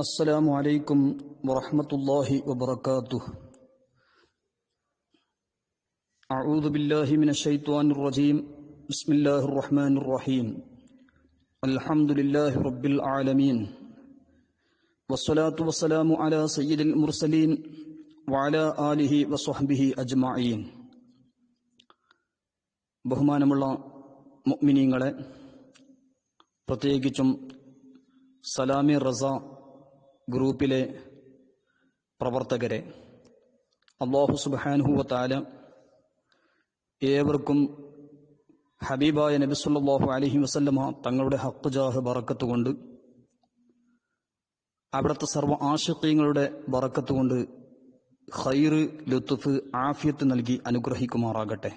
അസ്സലാമു അലൈക്കും വറഹ്മത്തുള്ളാഹി വബറകാതുഹു. അഊദു ബില്ലാഹി മിനശ് ശൈത്വാനിർ റജീം. ബിസ്മില്ലാഹിർ റഹ്മാനിർ റഹീം. അൽഹംദുലില്ലാഹി റബ്ബിൽ ആലമീൻ. വസ്സലാത്തു വസ്സലാമു അലാ സയ്യിദിൽ മുർസലീൻ വഅലാ ആലിഹി വസ്വഹ്ബിഹി അജ്മഈൻ. ബഹുമാനമുള്ള മുഅ്മിനീങ്ങളെ പ്രത്യേകിച്ചും സലാമി റസാ ഗ്രൂപ്പിലെ പ്രവർത്തകരെ അള്ളാഹു സുബാനുഹുവ താല ഏവർക്കും ഹബീബായ നബിസുല്ലാഹു അലഹി വസല്ലമ തങ്ങളുടെ ഹക്കുജാഹ് ബറക്കത്ത് കൊണ്ട് അവിടുത്തെ സർവ ആശക്തിയങ്ങളുടെ ബറക്കത്ത് കൊണ്ട് ഖൈറ് ലുത്തുഫ് ആഫിയത്ത് നൽകി അനുഗ്രഹിക്കുമാറാകട്ടെ.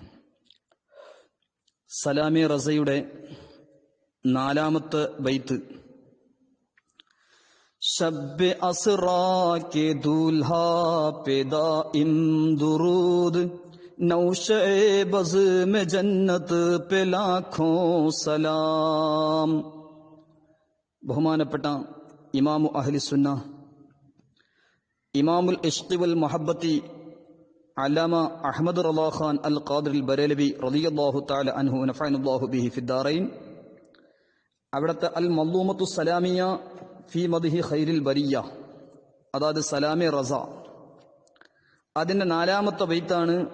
സലാമി റസയുടെ നാലാമത്തെ ബൈത്ത് شب اسرا کے دولہا پیدا ان درود نوش بز میں جنت پہ لاکھوں سلام۔ بہمان پٹا امام اہل سنا امام العشق والمحبتی علامہ احمد اللہ خان القادر البریلوی رضی اللہ تعالی عنہ نفعن اللہ به فی الدارین۔ അവിടുത്തെ അൽ السلامیہ ഫി മദ്ഹി ഖൈരിൽ ബരിയ അതായത് സലാമെ റസ. അതിന്റെ നാലാമത്തെ ബൈത്താണ്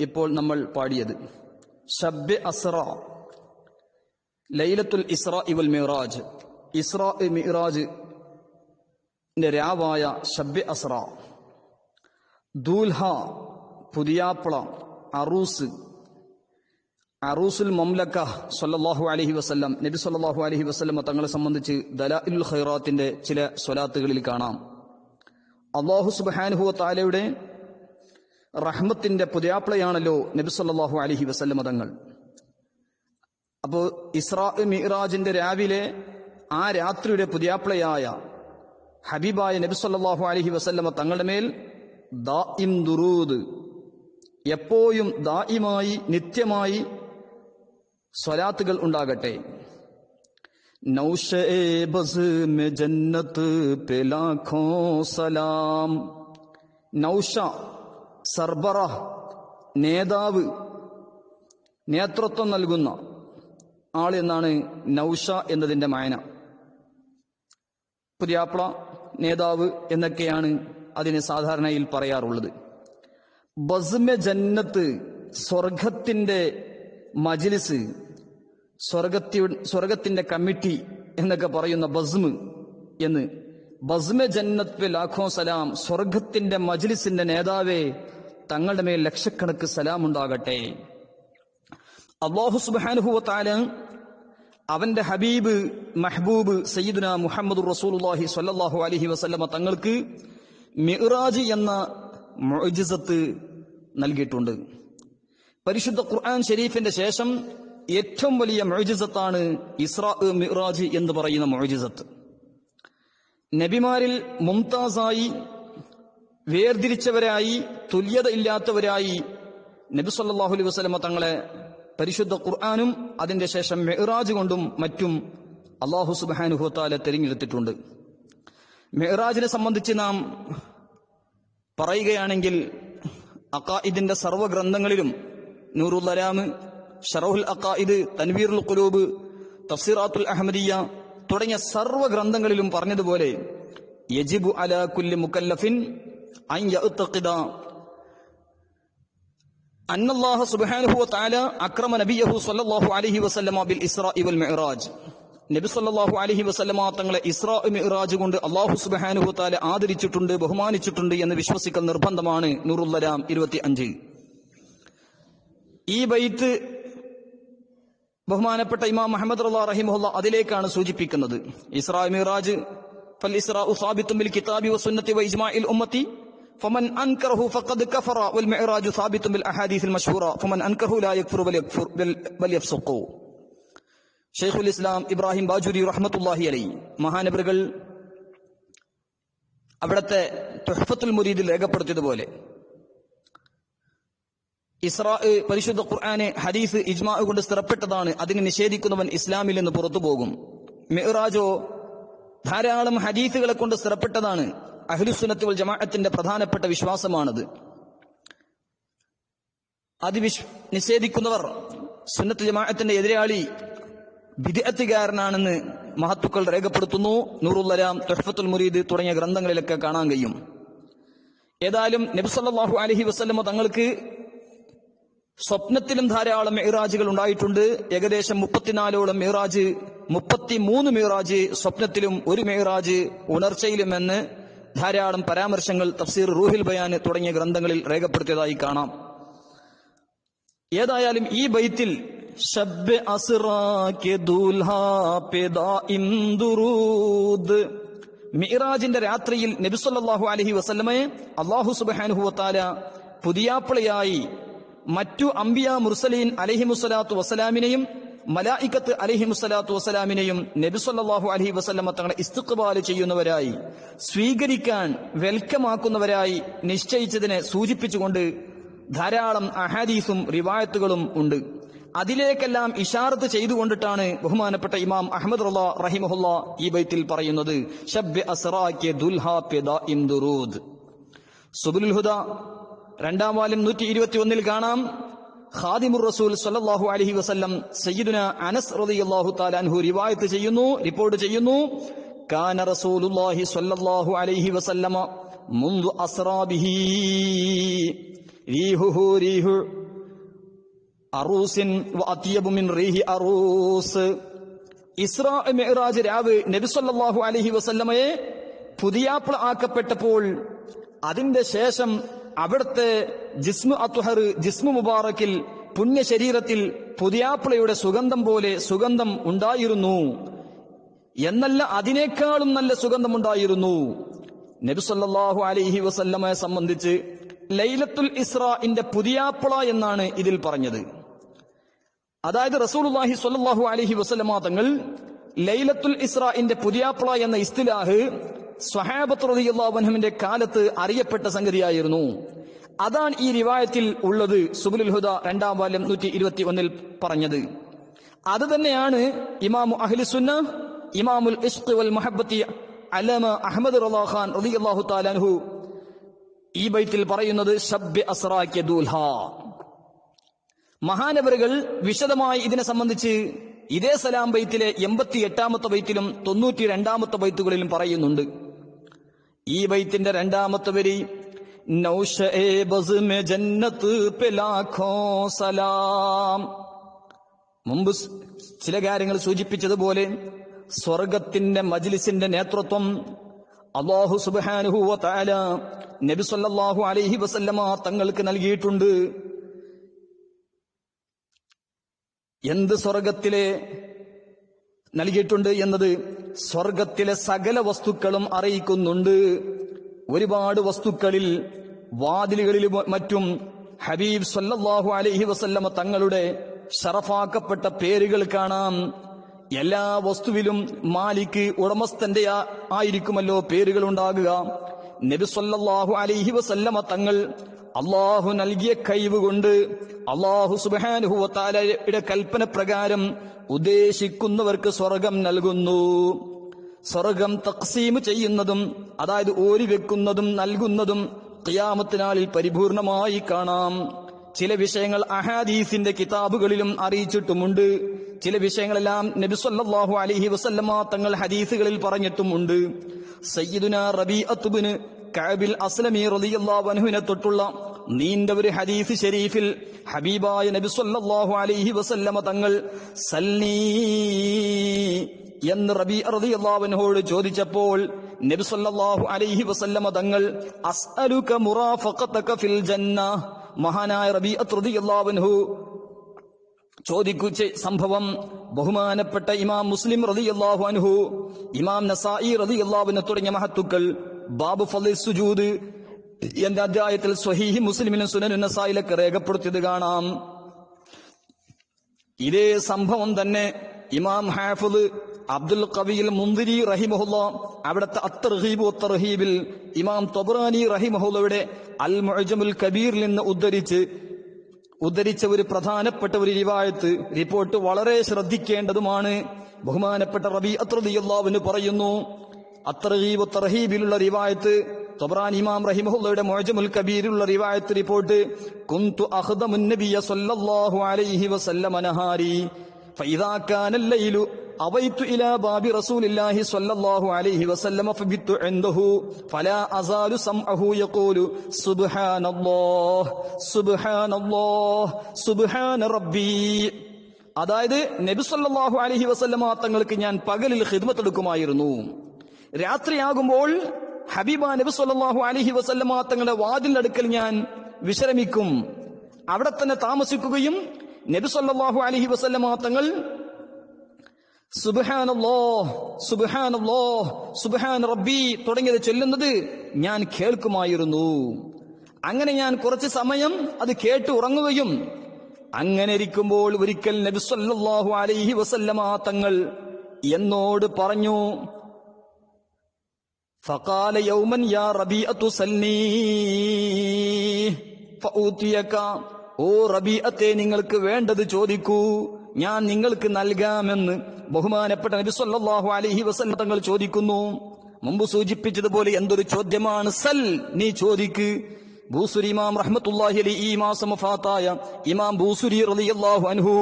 ഇപ്പോൾ നമ്മൾ പാടിയത്. ഷബ്ബെ അസ്റ. ലൈലത്തുൽ ഇസ്ര ഇവൽ മിറാജ്. ഇസ്ര മിറാജ് രാവായ ഷബ്ബെ അസ്ര ദൂൽഹ പുതിയാപ്പള അറൂസ് അറൂസുൽ മംലക്ക സൊല്ലാഹു അലഹി വസല്ലം നബി സൊല്ലാഹു അലഹി വസല്ലം തങ്ങളെ സംബന്ധിച്ച് ദലാഇൽ ഖൈറാത്തിന്റെ ചില സ്വലാത്തുകളിൽ കാണാം. അള്ളാഹു സുബ്ഹാനഹു താലയുടെ റഹ്മത്തിന്റെ പുതിയാപ്ലയാണല്ലോ നബി സൊല്ലാഹു അലഹി വസല്ലം തങ്ങൾ. അപ്പോൾ ഇസ്രാ മിറാജിന്റെ രാവിലെ ആ രാത്രിയുടെ പുതിയാപ്ലയായ ഹബീബായ നബി സൊല്ലാഹു അലഹി വസല്ലമ തങ്ങളുടെ മേൽ ദുറൂദ് എപ്പോഴും ദായിമായി നിത്യമായി സ്വലാത്തുകൾ ഉണ്ടാകട്ടെ. നൗഷേ ജന്നത്ത് സലാം. നൗഷ സർബറ നേതാവ് നേതൃത്വം നൽകുന്ന ആൾ എന്നാണ് നൗഷ എന്നതിന്റെ മായന. പുതിയാപ്ല നേതാവ് എന്നൊക്കെയാണ് അതിന് സാധാരണയിൽ പറയാറുള്ളത്. ബസ്മെ ജന്നത്ത് സ്വർഗത്തിന്റെ മജിലിസ് സ്വർഗത്തി സ്വർഗത്തിന്റെ കമ്മിറ്റി എന്നൊക്കെ പറയുന്ന ബസ്മ് എന്ന്. ബസ്മ ജന്നത്ത് ലാഖോ സലാം. സ്വർഗത്തിന്റെ മജ്ലിസിന്റെ നേതാവേ തങ്ങളുടെ മേൽ ലക്ഷക്കണക്ക് സലാം ഉണ്ടാകട്ടെ അള്ളാഹു സുബാനുഹുവത്താൽ അവന്റെ ഹബീബ് മെഹബൂബ് സയ്യിദുന മുഹമ്മദ് റസൂലുള്ളാഹി സ്വല്ലല്ലാഹു അലഹി വസ്ല്ലമ തങ്ങൾക്ക് മിറാജ് എന്ന മുഅ്ജിസത്ത് നൽകിയിട്ടുണ്ട്. പരിശുദ്ധ ഖുർആൻ ഷെരീഫിന്റെ ശേഷം ഏറ്റവും വലിയ മുഅ്ജിസത്താണ് ഇസ്രാ മിറാജ് എന്ന് പറയുന്ന മുഅ്ജിസത്ത്. നബിമാരിൽ മുംതാസായി വേർതിരിച്ചവരായി തുല്യത ഇല്ലാത്തവരായി നബി സല്ലാഹു അലൈഹി വസ്ലമ തങ്ങളെ പരിശുദ്ധ ഖുർആാനും അതിന്റെ ശേഷം മെഹ്റാജ് കൊണ്ടും മറ്റും അള്ളാഹു സുബാനുഹത്താല തിരഞ്ഞെടുത്തിട്ടുണ്ട്. മെഹ്റാജിനെ സംബന്ധിച്ച് നാം പറയുകയാണെങ്കിൽ അക്കായിദിന്റെ സർവ ഗ്രന്ഥങ്ങളിലും നൂറുൽ അലാം ഷറഹുൽ അക്കായിദ് തൻവീറുൽ ഖുലൂബ് തഫ്സീറാത്തുൽ അഹമ്മദിയ തുടങ്ങിയ സർവ ഗ്രന്ഥങ്ങളിലും പറഞ്ഞതുപോലെ യജിബു അലാ കുല്ലി മുക്കല്ലഫിൻ അന്നല്ലാഹ സുബ്ഹാനഹു തആല അക്രമ നബിയഹു സല്ലല്ലാഹു അലൈഹി വസല്ലമ ബിൽ ഇസ്റാഇ വൽ മിഅ്റാജ്. നബി സല്ലല്ലാഹു അലൈഹി വസല്ലമ തങ്ങളെ ഇസ്റാഇ മിഅ്റാജ് കൊണ്ട് അല്ലാഹു സുബ്ഹാനഹു തആല ആദരിച്ചിട്ടുണ്ട് ബഹുമാനിച്ചിട്ടുണ്ട് എന്ന് വിശ്വസിക്കൽ നിർബന്ധമാണ് നൂറുല്ലരാം 25 ഈ ബൈത്ത് ബഹുമാനപ്പെട്ട ഇമാം മുഹമ്മദ് അള്ളാഹ് റഹിമുല്ല അതിലേക്കാണ് സൂചിപ്പിക്കുന്നത്. ഇസ്രാ മിറാജ് ഷെയ്ഖുൽ ഇസ്ലാം ഇബ്രാഹിം ബാജുരി റഹ്മത്തുല്ലാഹി അലൈ മഹാനബറുകൾ അവിടത്തെ തുഹഫത്തുൽ മുരീദിൽ രേഖപ്പെടുത്തിയതുപോലെ ഇസ്രാ പരിശുദ്ധ ഖുർആനെ ഹദീസ് ഇജ്മാ കൊണ്ട് സ്ഥിരപ്പെട്ടതാണ്. അതിനെ നിഷേധിക്കുന്നവൻ ഇസ്ലാമിൽ നിന്ന് പുറത്തു പോകും. മെഹ്റാജോ ധാരാളം ഹദീസുകളെ കൊണ്ട് സ്ഥിരപ്പെട്ടതാണ്. അഹ്ലുസുനത്തുൽ ജമാഅത്തിന്റെ പ്രധാനപ്പെട്ട വിശ്വാസമാണത്. അത് വിശ് നിഷേധിക്കുന്നവർ സുന്നത്ത് ജമാഅത്തിന്റെ എതിരാളി വിദഗ്ധകാരനാണെന്ന് മഹത്തുക്കൾ രേഖപ്പെടുത്തുന്നു. നൂറുല്ലരാം തുഹഫത്തുൽ മുരീദ് തുടങ്ങിയ ഗ്രന്ഥങ്ങളിലൊക്കെ കാണാൻ കഴിയും. ഏതായാലും നബിസല്ലാഹു അലഹി വസ്ലമ തങ്ങൾക്ക് സ്വപ്നത്തിലും ധാരാളം മിറാജുകൾ ഉണ്ടായിട്ടുണ്ട്. ഏകദേശം മുപ്പത്തിനാലോളം മിറാജ് മുപ്പത്തിമൂന്ന് മിറാജ് സ്വപ്നത്തിലും ഒരു മെഹ്റാജ് ഉണർച്ചയിലും എന്ന് ധാരാളം പരാമർശങ്ങൾ തഫ്സീർ റൂഹിൽ ബയാന് തുടങ്ങിയ ഗ്രന്ഥങ്ങളിൽ രേഖപ്പെടുത്തിയതായി കാണാം. ഏതായാലും ഈ ബൈത്തിൽ മിറാജിന്റെ രാത്രിയിൽ നബിസ്വല്ലാഹു അലഹി വസല്ലമയെ അള്ളാഹു സുബാനുഹുവത്താല പുതിയാപ്പിളയായി മറ്റു അംബിയ മുർസലീൻ അലഹിമുസലാത്തു വസ്സലാമിനെയും മലായിക്കത്ത് അലഹിമുസലാത്തു വസ്സലാമിനെയും നബിസല്ലാഹു അലഹി വസല്ലമ തങ്ങളെ ഇസ്തുക്കുബാൽ ചെയ്യുന്നവരായി സ്വീകരിക്കാൻ വെൽക്കമാക്കുന്നവരായി നിശ്ചയിച്ചതിനെ സൂചിപ്പിച്ചുകൊണ്ട് ധാരാളം അഹാദീസും റിവായത്തുകളും ഉണ്ട്. അതിലേക്കെല്ലാം ഇഷാറത്ത് ചെയ്തുകൊണ്ടിട്ടാണ് ബഹുമാനപ്പെട്ട ഇമാം അഹമ്മദ് റഹിമഹുല്ല ഈ ബൈത്തിൽ പറയുന്നത് ഷബ്ബ് അസ്റാക്കെ ദുൽഹാ ഹുദ രണ്ടാം വാലും നൂറ്റി ഇരുപത്തി ഒന്നിൽ കാണാം. ഖാദിമുർ റസൂൽ സല്ലാഹു അലഹി വസല്ലം സയ്യിദുന അനസ് റളിയല്ലാഹു തആല അൻഹു റിവായത്ത് ചെയ്യുന്നു റിപ്പോർട്ട് ചെയ്യുന്നു. കാന റസൂലുള്ളാഹി സ്വല്ലല്ലാഹു അലൈഹി വസല്ലമ മുൻദു അസ്റാബിഹി. റീഹുഹു റീഹു. അറൂസിൻ വഅത്യബു മിൻ റീഹി അറൂസ്. ഇസ്രാ മിഅ്റാജ് രാവ് നബി സല്ലല്ലാഹു അലൈഹി വസല്ലമയെ പുതിയാപ്പിള ആക്കപ്പെട്ടപ്പോൾ അതിന്റെ ശേഷം അവിടുത്തെ ജിസ്മു അത്തുഹർ ജിസ്മു മുബാറക്കിൽ പുണ്യ ശരീരത്തിൽ പുതിയാപ്പിളയുടെ സുഗന്ധം പോലെ സുഗന്ധം ഉണ്ടായിരുന്നു. എന്നല്ല അതിനേക്കാളും നല്ല സുഗന്ധമുണ്ടായിരുന്നു നബി സല്ലല്ലാഹു അലൈഹി വസല്ലമയെ സംബന്ധിച്ച് ലൈലത്തുൽ ഇസ്രാഇന്റെ പുതിയാപ്പിള എന്നാണ് ഇതിൽ പറഞ്ഞത്. അതായത് റസൂലുള്ളാഹി സ്വല്ലല്ലാഹു അലൈഹി വസല്ലമ തങ്ങൾ ലൈലത്തുൽ ഇസ്രാഇന്റെ പുതിയാപ്പിള എന്ന ഇസ്തിലാഹ് സ്വഹാബത്ത് റളിയല്ലാഹു അൻഹുവിന്റെ കാലത്ത് അറിയപ്പെട്ട സംഗതിയായിരുന്നു. അതാണ് ഈ റിവായത്തിൽ ഉള്ളത് സുബുലുൽ ഹുദ രണ്ടാം വാല്യം നൂറ്റി ഇരുപത്തി ഒന്നിൽ പറഞ്ഞത്. അത് തന്നെയാണ് ഇമാമു അഹ്ലിസുന്ന ഇമാമുൽ ഇഷ്ഖ് വൽ മുഹബ്ബത്തി അലമ അഹമ്മദ് റളിയല്ലാഹു ഖാൻ റളിയല്ലാഹു തആല അൻഹു ഈ ബൈത്തിൽ പറയുന്നത് ഷബ്ബ് അസ്റാകി ദൂൽഹ. മഹാനവറുകൾ വിശദമായി ഇതിനെ സംബന്ധിച്ച് ഇതേ സലാം ബൈത്തിലെ എൺപത്തി എട്ടാമത്തെ ബൈത്തിലും തൊണ്ണൂറ്റി രണ്ടാമത്തെ ബൈത്തുകളിലും പറയുന്നുണ്ട്. ഈ ബൈത്തിന്റെ രണ്ടാമത്തെ വരി ജന്നത്ത് സലാം. മുമ്പ് ചില കാര്യങ്ങൾ സൂചിപ്പിച്ചതുപോലെ സ്വർഗത്തിന്റെ മജ്ലിസിന്റെ നേതൃത്വം അള്ളാഹു സുബ്ഹാനഹു വ തആല നബി സല്ലാഹു അലൈഹി വസല്ലമ തങ്ങൾക്ക് നൽകിയിട്ടുണ്ട്. എന്ത് സ്വർഗത്തിലെ നൽകിയിട്ടുണ്ട് എന്നത് സ്വർഗത്തിലെ സകല വസ്തുക്കളും അറിയിക്കുന്നുണ്ട്. ഒരുപാട് വസ്തുക്കളിൽ വാതിലുകളിലും മറ്റും ഹബീബ് സല്ലാഹു അലഹി വസല്ലമ തങ്ങളുടെ ഷറഫാക്കപ്പെട്ട പേരുകൾ കാണാം. എല്ലാ വസ്തുവിലും മാലിക്ക് ഉടമസ്ഥന്റെ ആയിരിക്കുമല്ലോ പേരുകൾ ഉണ്ടാകുക. നബി സല്ലാഹു അലൈഹി വസല്ലമ തങ്ങൾ അള്ളാഹു നൽകിയ കഴിവ് കൊണ്ട് അള്ളാഹു സുബാനുഹുവത്താലയുടെ കൽപ്പന പ്രകാരം ഉദ്ദേശിക്കുന്നവർക്ക് സ്വർഗം നൽകുന്നു. സ്വർഗം തക്സീം ചെയ്യുന്നതും അതായത് ഓരി വെക്കുന്നതും നൽകുന്നതും ഖിയാമത്തിനാളിൽ പരിപൂർണമായി കാണാം. ചില വിഷയങ്ങൾ അഹാദീസിന്റെ കിതാബുകളിലും അറിയിച്ചിട്ടുമുണ്ട്. ചില വിഷയങ്ങളെല്ലാം നബിസ്വല്ലാഹു അലഹി വസല്ലമ തങ്ങൾ ഹദീസുകളിൽ പറഞ്ഞിട്ടുമുണ്ട്. സയ്യിദുന റബീഅത്തുബ്ന് കഅബിൽ അസ്ലമി റളിയല്ലാഹു അൻഹുവിനെ തൊട്ടുള്ള നീണ്ട ഒരു ഹദീസ് ഷെരീഫിൽ ഹബീബായ നബി സല്ലല്ലാഹു അലൈഹി വസല്ലമ തങ്ങൾ സല്ലീ എന്ന് റബി റളിയല്ലാഹു അൻഹുവോട് ചോദിച്ചപ്പോൾ നബി സല്ലല്ലാഹു അലൈഹി വസല്ലമ തങ്ങൾ അസ്അലുക മുറാഫഖതക ഫിൽ ജന്ന മഹാനായ റബി അൻഹു ചോദിക്കുച്ച സംഭവം ബഹുമാനപ്പെട്ട ഇമാം മുസ്ലിം റളിയല്ലാഹു അൻഹു ഇമാം നസായി റളിയല്ലാഹു അൻഹു തുടങ്ങിയ മഹത്തുക്കൾ ബാബു ഫലി സുജൂദ് എന്ന അധ്യായത്തിൽ സ്വഹീഹി മുസ്ലിമിനും സുനനു നസായിലൊക്കെ രേഖപ്പെടുത്തിയത് കാണാം. ഇതേ സംഭവം തന്നെ ഇമാം ഹാഫിദ് അബ്ദുൽ കവിയിൽ മുന്തിരി റഹിമഹുല്ല അവിടുത്തെ അത്തർഹീബ് ഒത്തർഹീബിൽ ഇമാം തൊബ്രാനി റഹിമഹുല്ലയുടെ അൽ മൊഴജമുൽ കബീറിൽ നിന്ന് ഉദ്ധരിച്ച് ഉദ്ധരിച്ച ഒരു പ്രധാനപ്പെട്ട ഒരു റിവായത്ത് റിപ്പോർട്ട് വളരെ ശ്രദ്ധിക്കേണ്ടതുമാണ്. ബഹുമാനപ്പെട്ട റബി അത്രദിയല്ലാവിന് പറയുന്നു അത്തർഹീബ് തർഹീബിലുള്ള റിവായത്ത് തൊബ്രാൻ ഇമാം റഹിമഹുള്ളയുടെ മൊഴജമുൽ കബീരിലുള്ള റിവായത്ത് റിപ്പോർട്ട് കുന്തു അഹ്ദമുൻ സല്ലല്ലാഹു അലൈഹി വസല്ലമ നഹാരി ഫഇദാ കാന അല്ലൈലു അവൈത്തു ഇലാ ബാബി റസൂലില്ലാഹി സല്ലല്ലാഹു അലൈഹി വസല്ലമ ഫബിത്തു ഇൻദഹു ഫലാ അസാലു സംഅഹു യഖൂലു സുബ്ഹാനല്ലാഹ് സുബ്ഹാനല്ലാഹ് സുബ്ഹാന റബ്ബി. അതായത് നബി സല്ലല്ലാഹു അലൈഹി വസല്ലമ തങ്ങൾക്ക് ഞാൻ പകലിൽ ഖിദ്മത്തെടുക്കുമായിരുന്നു രാത്രിയാകുമ്പോൾ ഹബീബ നബി സല്ലാഹു അലഹി വസല്ലമ തങ്ങളുടെ വാതിലിന്റെ അടുക്കൽ ഞാൻ വിശ്രമിക്കും. അവിടെ തന്നെ താമസിക്കുകയും നബി സല്ലാഹു അലഹി വസല്ലമ തങ്ങൾ റബ്ബി തുടങ്ങിയത് ചൊല്ലുന്നത് ഞാൻ കേൾക്കുമായിരുന്നു. അങ്ങനെ ഞാൻ കുറച്ച് സമയം അത് കേട്ട് ഉറങ്ങുകയും അങ്ങനെ ഇരിക്കുമ്പോൾ ഒരിക്കൽ നബി സല്ലാഹു അലൈഹി വസല്ലമ തങ്ങൾ എന്നോട് പറഞ്ഞു فقال يوما يا ربيعة سلني فأوتيك ഓ റബീഅത്തെ നിങ്ങൾക്ക് വേണ്ടത് ചോദിക്കൂ ഞാൻ നിങ്ങൾക്ക് നൽകാമെന്ന് ബഹുമാനപ്പെട്ട നബി സല്ലല്ലാഹു അലൈഹി വസല്ലം തങ്ങൾ ചോദിക്കുന്നു മുമ്പ് സൂചിപ്പിച്ചതുപോലെ എന്തൊരു ചോദ്യമാണ് സൽ നീ ചോദിക്ക് ബൂസുരി ഇമാം റഹ്മത്തുള്ളാഹി അലൈഹി ഈ മാസം വഫാത്തായ ഇമാം ബൂസുരി റളിയല്ലാഹു അൻഹു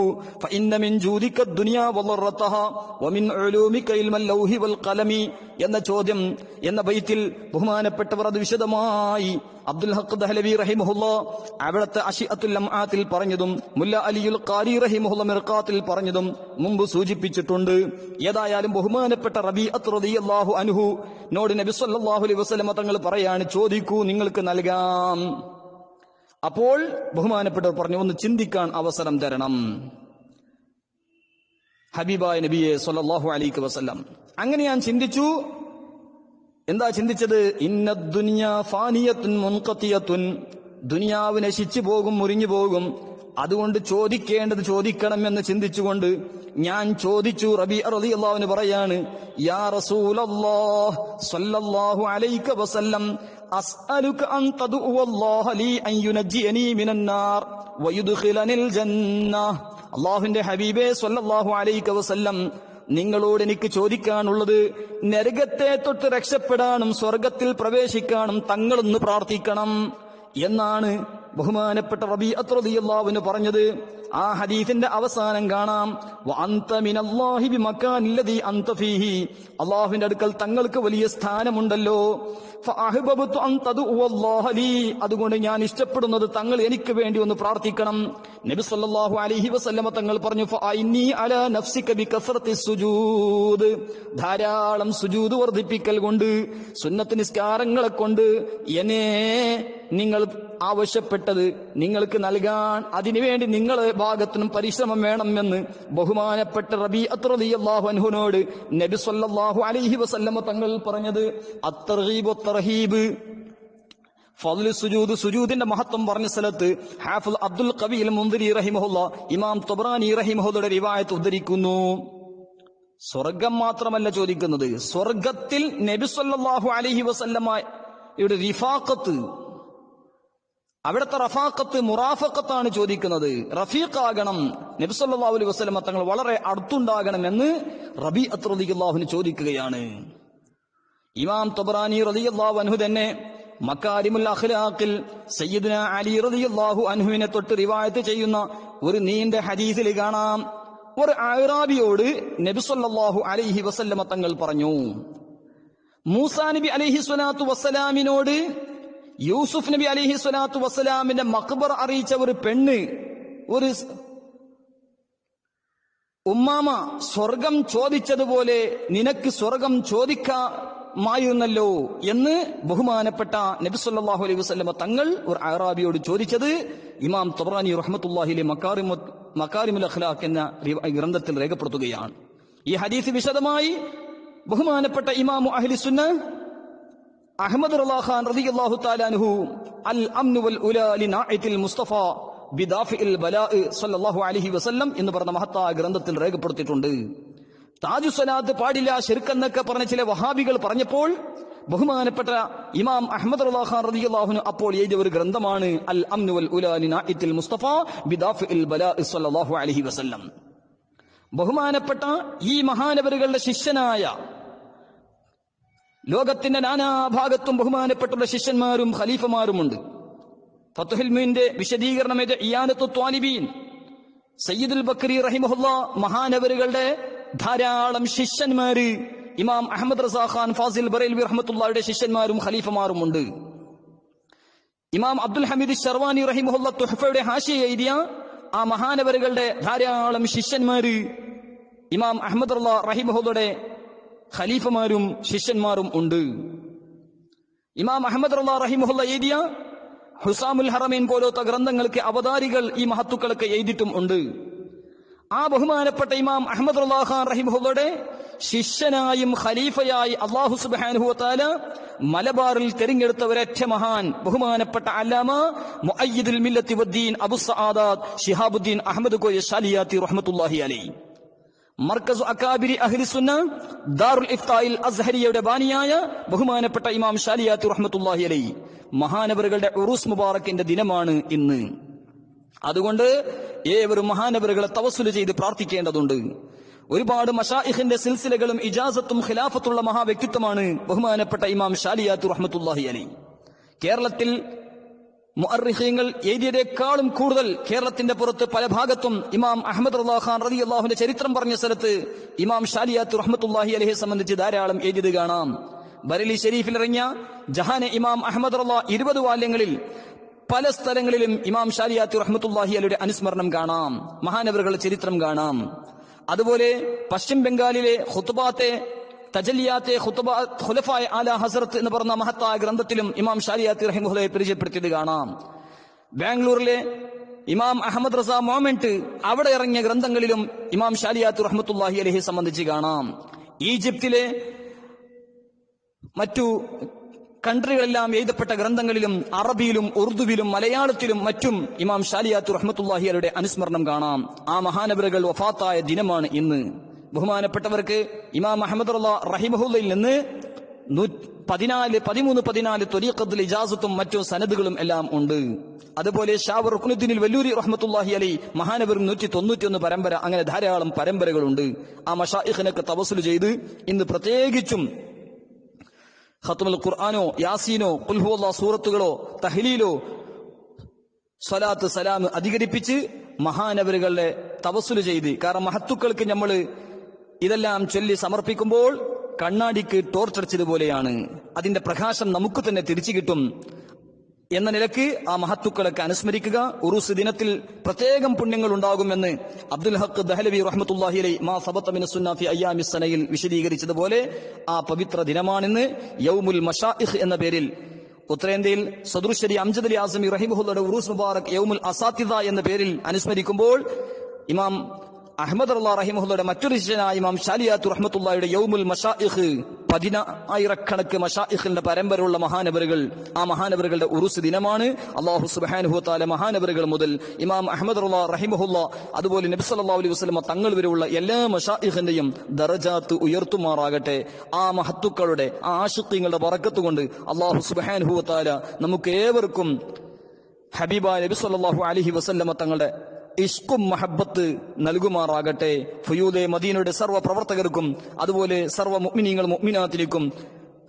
ഫഇന്ന മിൻ ജൂദിക ദുനിയ വളറതഹ വമിൻ ഉലൂമിക ഇൽമൽ ലൗഹി വൽ ഖലമി എന്ന ചോദ്യം എന്ന ബൈത്തിൽ ബഹുമാനപ്പെട്ടവർ അത് വിശദമായി അബ്ദുൽ ഹഖ് ദഹലവി അവിടത്തെ അഷി അഷിഅത്തുൽ അംആത്തിൽ പറഞ്ഞതും മുല്ല അലിയുൽ ഖാരി റഹിമുഹുല്ല മിർഖാത്തിൽ പറഞ്ഞതും മുമ്പ് സൂചിപ്പിച്ചിട്ടുണ്ട്. ഏതായാലും ബഹുമാനപ്പെട്ട റബീഅത്ത് റളിയല്ലാഹു അൻഹു നോട് നബി സല്ലല്ലാഹു അലൈഹി വസല്ലം തങ്ങൾ പറയാണ് ചോദിക്കൂ നിങ്ങൾക്ക് നൽകാം. അപ്പോൾ ബഹുമാനപ്പെട്ടവർ പറഞ്ഞു ഒന്ന് ചിന്തിക്കാൻ അവസരം തരണം. ഹബീബായ നബിയെ സല്ലല്ലാഹു അലൈഹി വസല്ലം. അങ്ങനെ ഞാൻ ചിന്തിച്ചു എന്താ ചിന്തിച്ചത്? ഇന്ന ദുനിയ ഫാനിയത്തുൻ മുൻകത്തിയത്തുൻ. ദുനിയാവ് നശിച്ചു പോകും മുറിഞ്ഞു പോകും. അതുകൊണ്ട് ചോദിക്കേണ്ടത് ചോദിക്കണം എന്ന് ചിന്തിച്ചുകൊണ്ട് ഞാൻ ചോദിച്ചു. റബി റബി അള്ളാഹുവിന് പറയാണ് യാ റസൂലല്ലാഹ് സ്വല്ലല്ലാഹു അലൈക വസല്ലം അസ്അലുക അൻ തദ്ഉവല്ലാഹ ലീ അൻ യുനജ്ജിയനി മിനൻ നാർ വയുദ്ഖിലനിൽ ജന്ന അള്ളാഹുവിന്റെ ഹബീബേ സ്വല്ലല്ലാഹു അലൈക വസല്ലം നിങ്ങളോട് എനിക്ക് ചോദിക്കാനുള്ളത് നരകത്തെ തൊട്ട് രക്ഷപ്പെടാനും സ്വർഗത്തിൽ പ്രവേശിക്കാനും തങ്ങളൊന്ന് പ്രാർത്ഥിക്കണം എന്നാണ് ബഹുമാനപ്പെട്ട റബി അത്രദിയല്ലാവിന് പറഞ്ഞത്. ആ ഹദീഫിന്റെ അവസാനം കാണാം. അള്ളാഹുവിന്റെ അടുക്കൽ തങ്ങൾക്ക് വലിയ സ്ഥാനമുണ്ടല്ലോ. അതുകൊണ്ട് ഞാൻ ഇഷ്ടപ്പെടുന്നത് തങ്ങൾ എനിക്ക് വേണ്ടി ഒന്ന് പ്രാർത്ഥിക്കണം. നബി സല്ലാഹു അലഹി വസല്ലമ തങ്ങൾ പറഞ്ഞു ധാരാളം സുജൂത് വർദ്ധിപ്പിക്കൽ കൊണ്ട് സുന്നത്ത് നിസ്കാരങ്ങളെ കൊണ്ട് എന്നെ നിങ്ങൾ ആവശ്യപ്പെട്ടത് നിങ്ങൾക്ക് നൽകാൻ അതിനുവേണ്ടി നിങ്ങളെ ഭാഗത്തിനും പരിശ്രമം വേണമെന്ന് ബഹുമാനപ്പെട്ട റബി അത്രദിയല്ലാഹു അൻഹുനോട് നബി സല്ലാഹു അലൈഹി വസല്ലമ തങ്ങൾ പറഞ്ഞത് അത്തർഹീബ് തർഹീബ് ഫضل സുജൂദ്. സുജൂദിന്റെ മഹത്വം പറഞ്ഞ സ്ഥലത്ത് ഹാഫുൽ അബ്ദുൽ കബീൽ മുന്തിരി റഹിമഹുല്ല ഇമാം തൊബ്രാനി റഹിമഹുല്ലയുടെ റിവായത്ത് ഉദ്ധരിക്കുന്നു. സ്വർഗം മാത്രമല്ല ചോദിക്കുന്നത് സ്വർഗത്തിൽ നബിസ്വല്ലാഹു അലഹി വസല്ലമയുടെ റിഫാഖത്ത് അവിടുത്തെ റഫാഖത്ത് മുറാഫക്കത്താണ് ചോദിക്കുന്നത്. റഫീഖാകണം. നബ്സല്ലാ അലൈഹി വസ്ലമ തങ്ങൾ വളരെ അടുത്തുണ്ടാകണം എന്ന് റബി അത്രദിഖുല്ലാഹുവിന് ചോദിക്കുകയാണ്. ഇമാം തബറാനി റലിയല്ലാഹു അൻഹു തന്നെ മക്കാരിമുൽ അഖ്ലാഖിൽ സയ്യിദ്ന അലി റളിയല്ലാഹു അൻഹുവിനെ തൊട്ട് റിവായത്ത് ചെയ്യുന്ന ഒരു നീണ്ട ഹദീസിൽ കാണാം. ഒരു അറാബിയോട് നബി സല്ലല്ലാഹു അലൈഹി വസല്ലമ തങ്ങൾ പറഞ്ഞു മൂസാ നബി അലൈഹി സ്വലാത്തു വസ്സലാമിനോട് യൂസുഫ് നബി അലിഹി സ്വലാത്തു വസ്സലാമിന്റെ മക്ബർ അറിയിച്ച ഒരു പെണ്ണ് ഒരു ഉമ്മാമ സ്വർഗം ചോദിച്ചതുപോലെ നിനക്ക് സ്വർഗം ചോദിക്കാമായിരുന്നല്ലോ എന്ന് ബഹുമാനപ്പെട്ട നബി സല്ലാഹു അലൈഹി വസല്ലമ തങ്ങൾ ഒരു അറാബിയോട് ചോദിച്ചത്. ഇമാം തൊബ്രാനി റഹ്മത്തുല്ലാഹിലെ മക്കാരിമു മക്കാരിമുൽ അഖ്ലാഖ് എന്ന ഗ്രന്ഥത്തിൽ രേഖപ്പെടുത്തുകയാണ്. ഈ ഹദീസ് വിശദമായി ബഹുമാനപ്പെട്ട ഇമാമു അഹ്ലി സുന്ന അഹമ്മദ് റലാഖാൻ റളിയല്ലാഹു തആലാൻഹു അൽ അംനു ഉലാലി ഉലാ മുസ്തഫ ബിദാഫിൽ ബലാഇ സല്ലല്ലാഹു അലൈഹി വസല്ലം എന്ന് പറഞ്ഞ മഹത്തായ ഗ്രന്ഥത്തിൽ രേഖപ്പെടുത്തിയിട്ടുണ്ട്. താജു സലാത്ത് പാടില്ല ശിർക്കെന്നൊക്കെ പറഞ്ഞ ചില വഹാബികൾ പറഞ്ഞപ്പോൾ ബഹുമാനപ്പെട്ട ഇമാം അഹമ്മദ് റലാഖാൻ റളിയല്ലാഹുനു അപ്പോൾ എഴുതിയ ഒരു ഗ്രന്ഥമാണ് അൽ അംനു വൽ ഉലാ ലിനാഇത്തിൽ മുസ്തഫ ബിദാഫിൽ ബലാഇ സല്ലല്ലാഹു അലൈഹി വസല്ലം. ബഹുമാനപ്പെട്ട ഈ മഹാനവരുകളുടെ ശിഷ്യനായ ലോകത്തിന്റെ നാനാഭാഗത്തും ബഹുമാനപ്പെട്ടുള്ള ശിഷ്യന്മാരും ഖലീഫമാരുമുണ്ട്. ഫത്തുഹിൽമിന്റെ വിശദീകരണം ഇത് ഇയാനത്തു ത്വാലിബീൻ സയ്യിദുൽ ബക്രി റഹിമഹുല്ല മഹാനവരുകളുടെ ധാരാളം ശിഷ്യന്മാര് ഇമാം അഹമ്മദ് റസാഖാൻ ഫാസിൽ ബറേൽവി റഹ്മത്തുള്ളയുടെ ശിഷ്യന്മാരും ഖലീഫമാരും ഉണ്ട് ഇമാം അബ്ദുൽ ഹമീദ് ഷർവാനി റഹിമഹുല്ല തുഹഫയുടെ ഹാഷി എഴുതിയ ആ മഹാനവരുകളുടെ ധാരാളം ശിഷ്യന്മാര് ഇമാം അഹമ്മദ് റഹിമഹുല്ലയുടെ ഖലീഫമാരും ശിഷ്യന്മാരും ഉണ്ട്. ഇമാം അഹമ്മദ് റഹിമുഹുള്ള എഴുതിയ ഹുസാമുൽ ഹറമീൻ പോലത്തെ ഗ്രന്ഥങ്ങൾക്ക് അവതാരികൾ ഈ മഹത്തുക്കളൊക്കെ എഴുതിയിട്ടും ഉണ്ട്. ആ ബഹുമാനപ്പെട്ട ഇമാം അഹമ്മദ് ഖാൻ റഹിമഹുല്ലയുടെ ശിഷ്യനായും ഖലീഫയായി അള്ളാഹു സുബാനുഹുവത്താല മലബാറിൽ തെരഞ്ഞെടുത്ത ഒരൊറ്റ മഹാൻ ബഹുമാനപ്പെട്ട അല്ലാമ മുഅയ്യിദുൽ മില്ലത്തി അബു ഷിഹാബുദ്ദീൻ അഹമ്മദ് കോയ ഷാലിയാത്തി റഹ്മത്തുള്ളാഹി അലൈഹി. മർക്കസ് അക്കാബിരി അഹ്ലിസുന്ന ദാറുൽ ഇഫ്തായിൽ അസ്ഹരിയയുടെ ബാനിയായ ബഹുമാനപ്പെട്ട ഇമാം ഷാലിയാത്തു റഹ്മത്തുള്ളാഹി അലൈ മഹാനവറുകളുടെ ഉറൂസ് മുബാറക്കിന്റെ ദിനമാണ് ഇന്ന്. അതുകൊണ്ട് ഏവരും മഹാനവറുകളെ തവസുൽ ചെയ്ത് പ്രാർത്ഥിക്കേണ്ടതുണ്ട്. ഒരുപാട് മഷായിഖിന്റെ സിൽസിലകളും ഇജാസത്തും ഖിലാഫത്തുള്ള മഹാവ്യക്തിത്വമാണ് ബഹുമാനപ്പെട്ട ഇമാം ഷാലിയാത്തു റഹ്മത്തുല്ലാഹി അലൈ കേരളത്തിൽ മുഅർറിഖീങ്ങൾ എഴുതിയതേക്കാളും കൂടുതൽ കേരളത്തിന്റെ പുറത്ത് പല ഭാഗത്തും ഇമാം അഹമ്മദ് ഖാൻ റതി അള്ളാഹുവിന്റെ ചരിത്രം പറഞ്ഞ സ്ഥലത്ത് ഇമാം ഷാലിയാത്ത് റഹ്മത്തുല്ലാഹി അലഹിയെ സംബന്ധിച്ച് ധാരാളം എഴുതിയത് കാണാം. ബരലി ഷെരീഫിൽ ഇറങ്ങിയ ജഹാനെ ഇമാം അഹമ്മദ് റല്ലാ ഇരുപത് വാല്യങ്ങളിൽ പല സ്ഥലങ്ങളിലും ഇമാം ഷാലിയാത്ത് റഹ്മത്തുല്ലാഹി അലിയുടെ അനുസ്മരണം കാണാം. മഹാനവറുകളുടെ ചരിത്രം കാണാം. അതുപോലെ പശ്ചിം ബംഗാളിലെ ഖുത്ബാത്തെ തജലിയാത്തെ ഖുത്ബ ഖുലഫായ ആല ഹസറത്ത് എന്ന് പറഞ്ഞ മഹത്തായ ഗ്രന്ഥത്തിലും ഇമാം ഷാലിയാത്തി റഹിമുഹുലയെ പരിചയപ്പെടുത്തിയത് കാണാം. ബാംഗ്ലൂരിലെ ഇമാം അഹമ്മദ് റസ മോമെന്റ് അവിടെ ഇറങ്ങിയ ഗ്രന്ഥങ്ങളിലും ഇമാം ഷാലിയാത്തു റഹ്മത്തുല്ലാഹി അലഹി സംബന്ധിച്ച് കാണാം. ഈജിപ്തിലെ മറ്റു കൺട്രികളെല്ലാം എഴുതപ്പെട്ട ഗ്രന്ഥങ്ങളിലും അറബിയിലും ഉറുദുവിലും മലയാളത്തിലും മറ്റും ഇമാം ഷാലിയാത്തു റഹ്മത്തുല്ലാഹിയരുടെ അനുസ്മരണം കാണാം. ആ മഹാനബരകൾ വഫാത്തായ ദിനമാണ് ഇന്ന്. ബഹുമാനപ്പെട്ടവർക്ക് ഇമാം അഹമ്മദ് റഹിമഹുല്ലയിൽ നിന്ന് പതിനാല് പതിമൂന്ന് പതിനാല് ത്വരീഖത്തിൽ ഇജാസത്തും മറ്റു സനദുകളും എല്ലാം ഉണ്ട്. അതുപോലെ ഷാവർ റുക്നുദ്ദീനിൽ വല്ലൂരി റഹ്മത്തുല്ലാഹി അലി മഹാനവർ നൂറ്റി തൊണ്ണൂറ്റിയൊന്ന് പരമ്പര അങ്ങനെ ധാരാളം പരമ്പരകളുണ്ട്. ആ മഷാഇഖിനൊക്കെ തപസ്സിൽ ചെയ്ത് ഇന്ന് പ്രത്യേകിച്ചും ഖത്തുൽ ഖുർആാനോ യാസീനോ കുൽഹുല്ല സൂറത്തുകളോ തഹ്ലീലോ സ്വലാത്ത് സലാം അധികരിപ്പിച്ച് മഹാനവരുകളെ തവസുൽ ചെയ്ത്. കാരണം മഹത്തുക്കൾക്ക് നമ്മൾ ഇതെല്ലാം ചൊല്ലി സമർപ്പിക്കുമ്പോൾ കണ്ണാടിക്ക് ടോർച്ചടിച്ചതുപോലെയാണ് അതിന്റെ പ്രകാശം നമുക്ക് തന്നെ തിരിച്ചു കിട്ടും. എന്ന നിലയ്ക്ക് ആ മഹത്തുക്കളൊക്കെ അനുസ്മരിക്കുക. ഉറൂസ് ദിനത്തിൽ പ്രത്യേകം പുണ്യങ്ങൾ ഉണ്ടാകുമെന്ന് അബ്ദുൽ ഹക്ക് ദഹലവി റഹ്മത്തുല്ലാഹി അലൈ മാ സബത്ത് സുന്നാഫി അയ്യാമിസ്സനയിൽ വിശദീകരിച്ചതുപോലെ ആ പവിത്ര ദിനമാണിന്ന്. യൗമുൽ മഷാഇഖ് എന്ന പേരിൽ ഉത്തരേന്ത്യയിൽ സദൃശ്ശരി അംജദ് അലി ആസമി റഹിമുഹുല്ലയുടെ ഉറൂസ് മുബാറക് യൗമുൽ അസാത്തിദ എന്ന പേരിൽ അനുസ്മരിക്കുമ്പോൾ ഇമാം അഹമ്മദ് അള്ളാ റഹിമുഹുല്ലയുടെ മറ്റൊരു ശിഷ്യനായ ഇമാം ഷാലിയാത്തു റഹ്മത്തുള്ളയുടെ യൗമുൽ മഷാഇഖ് പതിനായിരക്കണക്ക് മഷാഇഖിന്റെ പരമ്പരയുള്ള മഹാനവറുകൾ. ആ മഹാനവറുകളുടെ ഉറുസ് ദിനമാണ്. അള്ളാഹു സുബാനുഹുത്താല മഹാനവറുകൾ മുതൽ ഇമാം അഹമ്മദ് അള്ളാ റഹിമുല്ല അതുപോലെ നബി സല്ലല്ലാഹു അലൈഹി വസ്ലമ തങ്ങൾ വരെയുള്ള എല്ലാ മഷാഇഖിന്റെയും ദറജാത്ത് ഉയർത്തുമാറാകട്ടെ. ആ മഹത്തുക്കളുടെ ആ ആശുത്യങ്ങളുടെ വറക്കത്ത് കൊണ്ട് അള്ളാഹു സുബാനുഹുത്താല നമുക്ക് ഏവർക്കും ഹബീബ നബി സല്ലല്ലാഹു അലൈഹി വസല്ലമ തങ്ങളുടെ ഇഷ്കും മഹബത്ത് നൽകുമാറാകട്ടെ. ഫുയൂദെ മദീനയുടെ സർവ പ്രവർത്തകർക്കും അതുപോലെ സർവ മുഗ്മിനീങ്ങൾ മുഅ്മിനാത്തിലേക്കും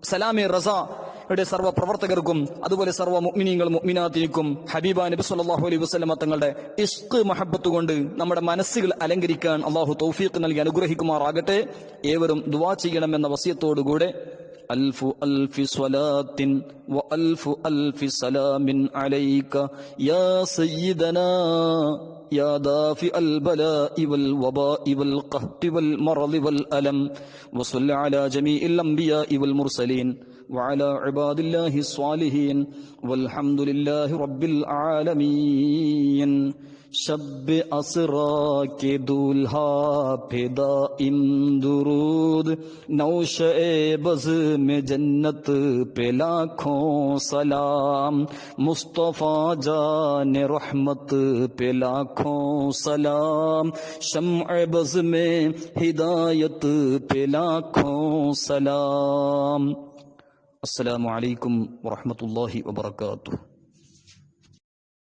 സലാമി റസയുടെ സർവ പ്രവർത്തകർക്കും അതുപോലെ സർവ മുഗ്മിനീങ്ങൾ മുഗ്മിനാത്തിനിക്കും ഹബീബ നബി സല്ലാഹു അലൈഹി വസ്ലമ തങ്ങളുടെ ഇഷ്ക് മഹബത്ത് കൊണ്ട് നമ്മുടെ മനസ്സുകൾ അലങ്കരിക്കാൻ അള്ളാഹു തൗഫീഖ് നൽകി അനുഗ്രഹിക്കുമാറാകട്ടെ. ഏവരും ദുവാ ചെയ്യണമെന്ന വസിയത്തോടുകൂടെ ألف ألف صلاة وألف ألف سلام عليك يا سيدنا يا دافع البلاء والوباء والقهط والمرض والألم وصل على جميع الأنبياء والمرسلين وعلى عباد الله الصالحين والحمد لله رب العالمين. شب اسرا کے دولہا پھیدا ان درود نوش بز میں جنت پہ لاکھوں سلام، مصطفیٰ جان رحمت پہ لاکھوں سلام، شمع بز میں ہدایت پہ لاکھوں سلام۔ السلام علیکم ورحمۃ اللہ وبرکاتہ۔